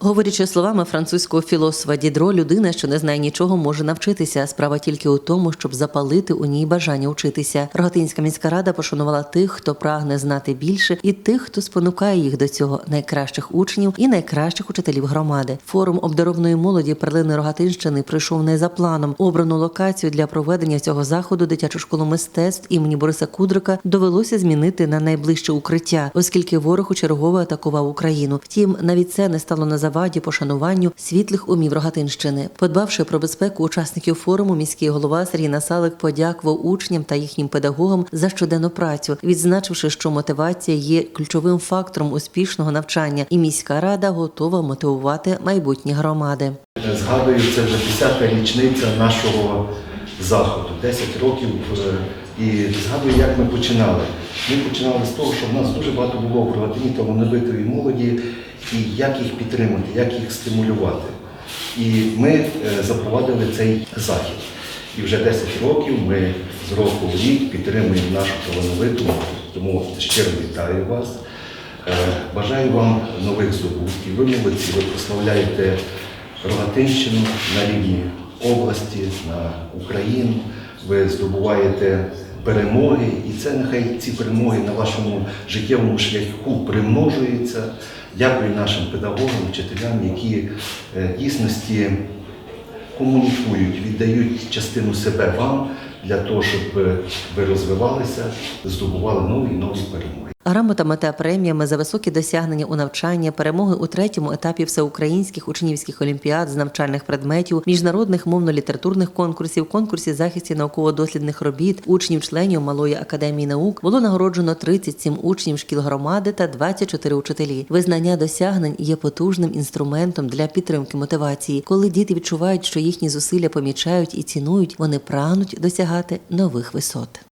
Говорячи словами французького філософа Дідро, людина, що не знає нічого, може навчитися. Справа тільки у тому, щоб запалити у ній бажання вчитися. Рогатинська міська рада пошанувала тих, хто прагне знати більше, і тих, хто спонукає їх до цього найкращих учнів і найкращих учителів громади. Форум обдарованої молоді перлини Рогатинщини прийшов не за планом. Обрану локацію для проведення цього заходу дитячу школу мистецтв імені Бориса Кудрика довелося змінити на найближче укриття, оскільки ворог у чергове атакував Україну. Втім, навіть це не стало на заваді пошануванню світлих умів Рогатинщини. Подбавши про безпеку учасників форуму, міський голова Сергій Насалик подякував учням та їхнім педагогам за щоденну працю, відзначивши, що мотивація є ключовим фактором успішного навчання, і міська рада готова мотивувати майбутні громади. Згадую, це вже 10-та річниця нашого заходу, 10 років. е, І згадую, як ми починали. Ми починали з того, що в нас дуже багато було в Рогатині талановитої молоді, і як їх підтримати, як їх стимулювати. І ми е, запровадили цей захід. І вже 10 років ми з року в рік підтримуємо нашу талановиту. Тому щиро вітаю вас. Е, Бажаю вам нових здобутків. Ви молодці, ви прославляєте Рогатинщину на рівні області, на Україну. Ви здобуваєте перемоги, і це нехай ці перемоги на вашому життєвому шляху примножуються. Дякую нашим педагогам, вчителям, які е, дійсності комунікують, віддають частину себе вам для того, щоб ви розвивалися, здобували нові і нові перемоги. Грамотами та преміями за високі досягнення у навчанні, перемоги у третьому етапі всеукраїнських учнівських олімпіад з навчальних предметів, міжнародних мовно-літературних конкурсів, конкурсів захисті науково-дослідних робіт, учнів-членів Малої академії наук було нагороджено 37 учнів шкіл громади та 24 учителі. Визнання досягнень є потужним інструментом для підтримки мотивації. Коли діти відчувають, що їхні зусилля помічають і цінують, вони прагнуть досягати нових висот.